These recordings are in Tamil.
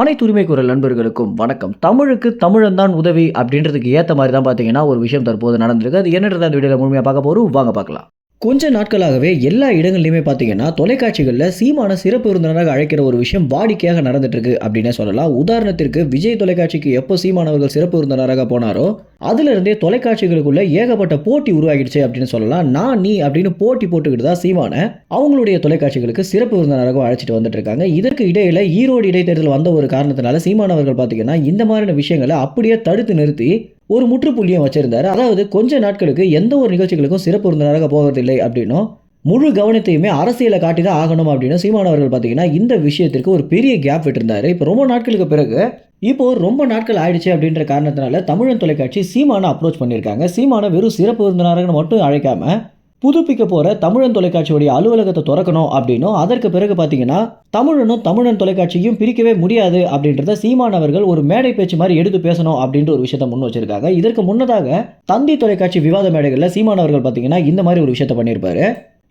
அனைத்து உரிமை குரல் நண்பர்களுக்கும் வணக்கம். தமிழுக்கு தமிழன் தான் உதவி அப்படின்றதுக்கு ஏற்ற மாதிரி தான் பார்த்தீங்கன்னா ஒரு விஷயம் தற்போது நடந்திருக்கு. அது என்னன்றது அந்த வீடியோவில் முழுமையாக பார்க்க போகிறோம் வாங்க பார்க்கலாம். கொஞ்ச நாட்களாகவே எல்லா இடங்கள்லையுமே பார்த்தீங்கன்னா தொலைக்காட்சிகளில் சீமான சிறப்பு விருந்தினராக அழைக்கிற ஒரு விஷயம் வாடிக்கையாக நடந்துட்டு இருக்கு அப்படின்னே சொல்லலாம். உதாரணத்திற்கு விஜய் தொலைக்காட்சிக்கு எப்போ சீமானவர்கள் சிறப்பு விருந்தினராக போனாரோ அதிலிருந்தே தொலைக்காட்சிகளுக்குள்ள ஏகப்பட்ட போட்டி உருவாகிடுச்சு அப்படின்னு சொல்லலாம். நான் நீ அப்படின்னு போட்டி போட்டுக்கிட்டு தான் சீமான அவங்களுடைய தொலைக்காட்சிகளுக்கு சிறப்பு விருந்தினராக அழைச்சிட்டு வந்துட்டு இருக்காங்க இதற்கு இடையில ஈரோடு இடைத்தேர்தல் வந்த ஒரு காரணத்தினால சீமானவர்கள் பார்த்தீங்கன்னா இந்த மாதிரியான விஷயங்களை அப்படியே தடுத்து நிறுத்தி ஒரு முற்றுப்புள்ளியும் வச்சிருந்தார். அதாவது கொஞ்ச நாட்களுக்கு எந்த ஒரு நிகழ்ச்சிகளுக்கும் சிறப்பு விருந்தினராக போவதில்லை அப்படின்னும் முழு கவனத்தையுமே அரசியலை காட்டி தான் ஆகணும் அப்படின்னு சீமானவர்கள் பார்த்தீங்கன்னா இந்த விஷயத்திற்கு ஒரு பெரிய கேப் விட்டிருந்தாரு. இப்போ ரொம்ப நாட்களுக்கு பிறகு இப்போ ரொம்ப நாட்கள் ஆயிடுச்சு அப்படின்ற காரணத்தினால தமிழன் தொலைக்காட்சி சீமானை அப்ரோச் பண்ணியிருக்காங்க. சீமானை வெறும் சிறப்பு விருந்தினராக மட்டும் அழைக்காம புதுப்பிக்க போகிற தமிழன் தொலைக்காட்சியுடைய அலுவலகத்தை திறக்கணும் அப்படின்னும் அதற்கு பிறகு பார்த்தீங்கன்னா தமிழனும் தமிழன் தொலைக்காட்சியும் பிரிக்கவே முடியாது அப்படின்றத சீமான் அவர்கள் ஒரு மேடை பேச்சு மாதிரி எடுத்து பேசணும் அப்படின்ற ஒரு விஷயத்த முன் வச்சிருக்காங்க. இதற்கு முன்னதாக தந்தி தொலைக்காட்சி விவாத மேடைகளில் சீமான் அவர்கள் பார்த்தீங்கன்னா இந்த மாதிரி ஒரு விஷயத்த பண்ணியிருப்பாரு.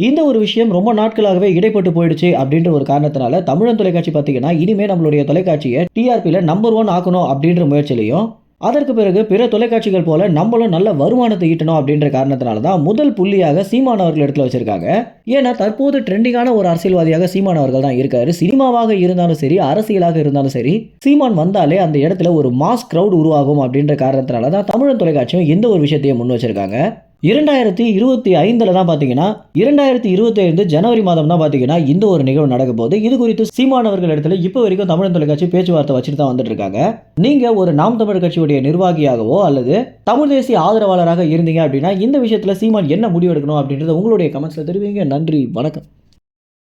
இந்த ஒரு விஷயம் ரொம்ப நாட்களாகவே இடைப்பட்டு போயிடுச்சு அப்படின்ற ஒரு காரணத்தினால தமிழன் தொலைக்காட்சி பார்த்தீங்கன்னா இனிமேல் நம்மளுடைய தொலைக்காட்சியை டிஆர்பியில் நம்பர் ஒன் ஆக்கணும் அப்படின்ற முயற்சியிலையும் அதற்கு பிறகு பிற தொலைக்காட்சிகள் போல நம்மளும் நல்ல வருமானத்தை ஈட்டணும் அப்படின்ற காரணத்தினால தான் முதல் புள்ளியாக சீமான் அவர்கள் இடத்துல வச்சிருக்காங்க. ஏன்னா தற்போது ட்ரெண்டிங்கான ஒரு அரசியல்வாதியாக சீமான் அவர்கள் தான் இருக்காரு. சினிமாவாக இருந்தாலும் சரி அரசியலாக இருந்தாலும் சரி சீமான் வந்தாலே அந்த இடத்துல ஒரு மாஸ் கிரவுட் உருவாகும் அப்படின்ற காரணத்தினால தான் தமிழன் தொலைக்காட்சியும் எந்த ஒரு விஷயத்தையும் முன் வச்சிருக்காங்க. இரண்டாயிரத்தி இருபத்தி ஐந்தில் தான் பார்த்தீங்கன்னா இரண்டாயிரத்தி இருபத்தி ஐந்து ஜனவரி மாதம் தான் பார்த்தீங்கன்னா இந்த ஒரு நிகழ்வு நடக்க போது இது குறித்து சீமானவர்கள் இடத்துல இப்போ வரைக்கும் தமிழ் தொலைக்காட்சி பேச்சுவார்த்தை வச்சுட்டு தான் வந்துட்டு இருக்காங்க நீங்கள் ஒரு நாம் தமிழ் கட்சியுடைய நிர்வாகியாகவோ அல்லது தமிழ் தேசிய ஆதரவாளராக இருந்தீங்க அப்படின்னா இந்த விஷயத்தில் சீமான் என்ன முடிவெடுக்கணும் அப்படின்றத உங்களுடைய கமெண்ட்ஸில் தெரிவிங்க. நன்றி வணக்கம்.